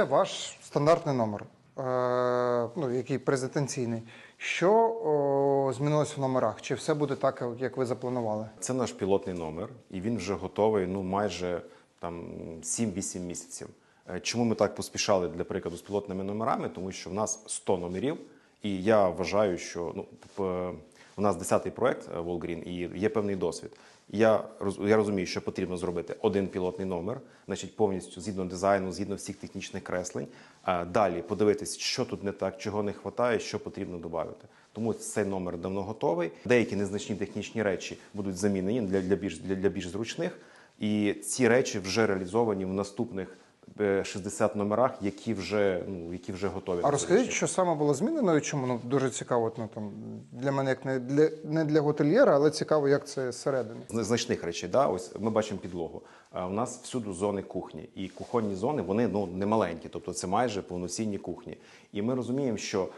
ваш стандартний номер, е, ну, який презентаційний. Що о, змінилось в номерах? Чи все буде так, як ви запланували? Це наш пілотний номер, і він вже готовий ну майже там 7-8 місяців. Е, Чому ми так поспішали для прикладу з пілотними номерами? Тому що в нас 100 номерів, і я вважаю, що ну п- у нас 10-й проект е, Волгрін, і є певний досвід. Я я розумію, що потрібно зробити один пілотний номер, значить повністю згідно дизайну, згідно всіх технічних креслень. А далі подивитись, що тут не так, чого не вистачає, що потрібно додати. Тому цей номер давно готовий. Деякі незначні технічні речі будуть замінені для, для більш для, для більш зручних. І ці речі вже реалізовані в наступних е, 60 номерах, які вже ну які вже готові. А розкажіть, що саме було змінено і чому? Ну, дуже цікаво, от, ну, там, для мене як не для, не для готельєра, але цікаво, як це зсередини. З значних речей, да, ось ми бачимо підлогу. А у нас всюди зони кухні, і кухонні зони вони ну не маленькі, тобто це майже повноцінні кухні. І ми розуміємо, що е,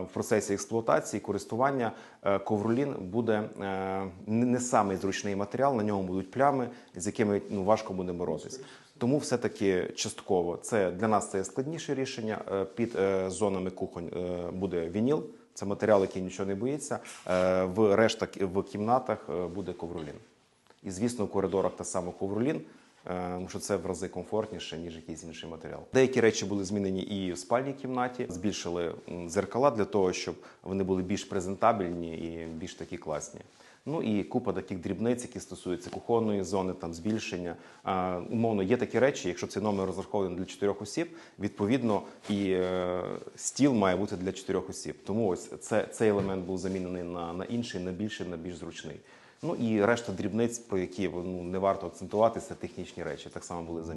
в процесі експлуатації користування е, ковролін буде е, не, не самий зручний матеріал. На ньому будуть плями, з якими ну важко буде боротись. Тому все-таки частково це для нас це складніше рішення. Е, Під е, зонами кухонь е, буде вініл. Це матеріал, який нічого не боїться. В решта в кімнатах буде ковролін. І, звісно, в коридорах та саме ковролін, тому що це в рази комфортніше, ніж якийсь інший матеріал. Деякі речі були змінені і в спальній кімнаті, збільшили зеркала для того, щоб вони були більш презентабельні і більш такі класні. Ну і купа таких дрібниць, які стосуються кухонної зони, там збільшення. А, умовно, є такі речі, якщо цей номер розрахований для чотирьох осіб, відповідно і е, стіл має бути для чотирьох осіб. Тому ось це, цей елемент був замінений на, на інший, на більший, на більш зручний. Ну і решта дрібниць, про які ну, не варто акцентуватися, технічні речі так само були замінені.